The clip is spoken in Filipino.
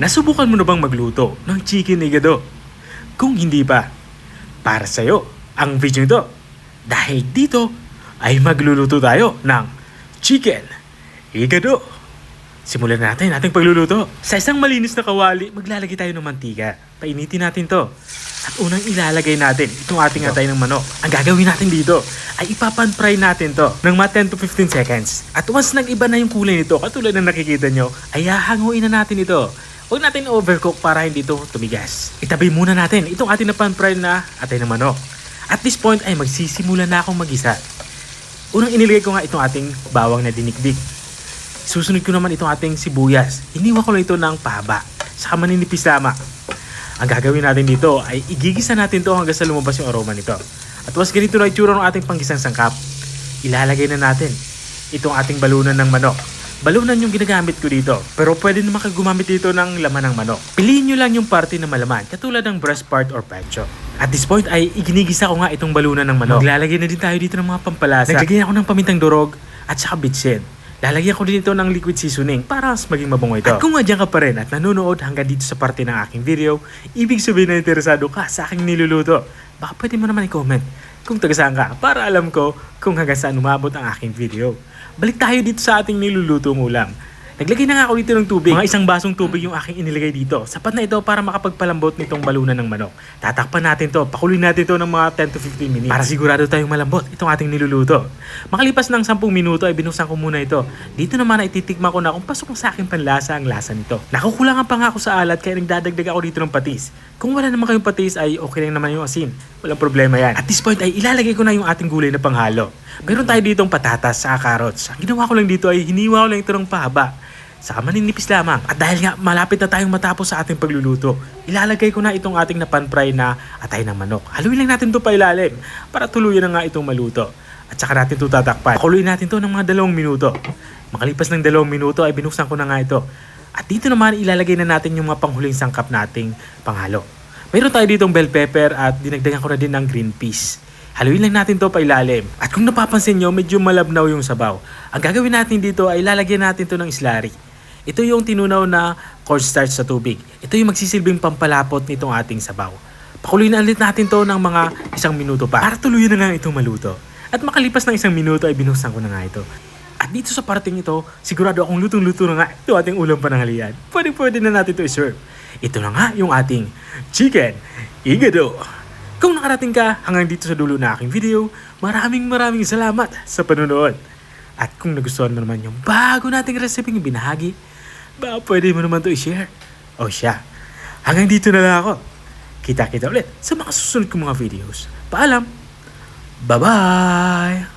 Nasubukan mo na bang magluto ng chicken igado? Kung hindi pa, para sa'yo ang video ito. Dahil dito ay magluluto tayo ng chicken igado. Simulan natin ating pagluluto. Sa isang malinis na kawali, maglalagay tayo ng mantika. Painitin natin to. At unang ilalagay natin itong ating atay ng manok. Ang gagawin natin dito ay ipapan-fry natin to ng mga 10 to 15 seconds. At once nag-iba na yung kulay nito, katulad ng nakikita nyo, ay hahanguin na natin ito. Huwag natin overcook para hindi ito tumigas. Itabi muna natin itong ating na pan-fry na atay ng manok. At this point ay magsisimula na akong magisa. Unang inilagay ko nga itong ating bawang na dinikdik. Susunod ko naman itong ating sibuyas. Iniwan ko lang ito ng pahaba. Saka maninipis lama. Ang gagawin natin dito ay igigisa natin to hanggang sa lumabas yung aroma nito. At once ganito na itsura ng ating panggisang sangkap, ilalagay na natin itong ating balunan ng manok. Balunan yung ginagamit ko dito, pero pwede naman kayo gumamit dito ng laman ng manok. Piliin nyo lang yung parte na malaman, katulad ng breast part or pecho. At this point ay iginigisa ko nga itong balunan ng manok. Maglalagay na din tayo dito ng mga pampalasa. Naglagay ako ng pamintang durog at saka bitsin. Lalagyan ko din ito ng liquid seasoning para mas maging mabungo ito. At kung andyan ka pa rin at nanonood hanggang dito sa parte ng aking video, ibig sabihin na interesado ka sa aking niluluto. Baka pwede mo naman i-comment kung taga saan ka para alam ko kung hanggang saan umabot ang aking video. Balik tayo dito sa ating nilulutong ulam. Naglagay na nga ako dito ng tubig. Mga isang basong tubig yung aking inilagay dito. Sapat na ito para makapagpalambot nitong balunan ng manok. Tatakpan natin to. Pakuloy natin to ng mga 10 to 15 minutes. Para sigurado tayong malambot itong ating niluluto. Makalipas ng 10 minuto ay binuksan ko muna ito. Dito naman ay titikma ko na kung pasok sa aking panlasa ang lasa nito. Nakukulangan pa nga ako sa alat kaya nagdadagdag ako dito ng patis. Kung wala naman kayong patis ay okay lang naman yung asin. Walang problema yan. At this point ay ilalagay ko na yung ating gulay na panghalo. Meron tayo ditong patatas sa carrots. Ang ginawa ko lang dito ay hiniwa ko lang ito ng pahaba. Saka maninipis lamang. At dahil nga malapit na tayong matapos sa ating pagluluto, ilalagay ko na itong ating napan-fry na atay ng manok. Haluin lang natin ito pa ilalim para tuluyan na nga itong maluto. At saka natin ito tatakpan. Pakuluin natin ito ng mga dalawang minuto. Makalipas ng dalawang minuto ay binuksan ko na nga ito. At dito naman ilalagay na natin yung mga panghuling sangkap nating panghalo. Mayroon tayo ditong bell pepper at dinagdagan ko na din ng green peas. Haluin lang natin to pa ilalim. At kung napapansin nyo, medyo malabnaw yung sabaw. Ang gagawin natin dito ay lalagyan natin to ng slurry. Ito yung tinunaw na cornstarch sa tubig. Ito yung magsisilbing pampalapot nitong ating sabaw. Pakuluin na ulit natin to ng mga isang minuto pa para tuluyan na lang itong maluto. At makalipas ng isang minuto ay binuksan ko na nga ito. At dito sa parting ito, sigurado akong lutong-luto na nga ito ating ulam pananghalian. Pwede-pwede na natin ito iserve. Ito na nga yung ating chicken igado. Kung nakarating ka hanggang dito sa dulo na aking video, maraming maraming salamat sa panonood. At kung nagustuhan mo naman yung bago nating recipe yung binahagi, ba pwede mo naman to i-share. O siya, hanggang dito na lang ako. Kita-kita ulit sa mga susunod kong mga videos. Paalam! Bye-bye!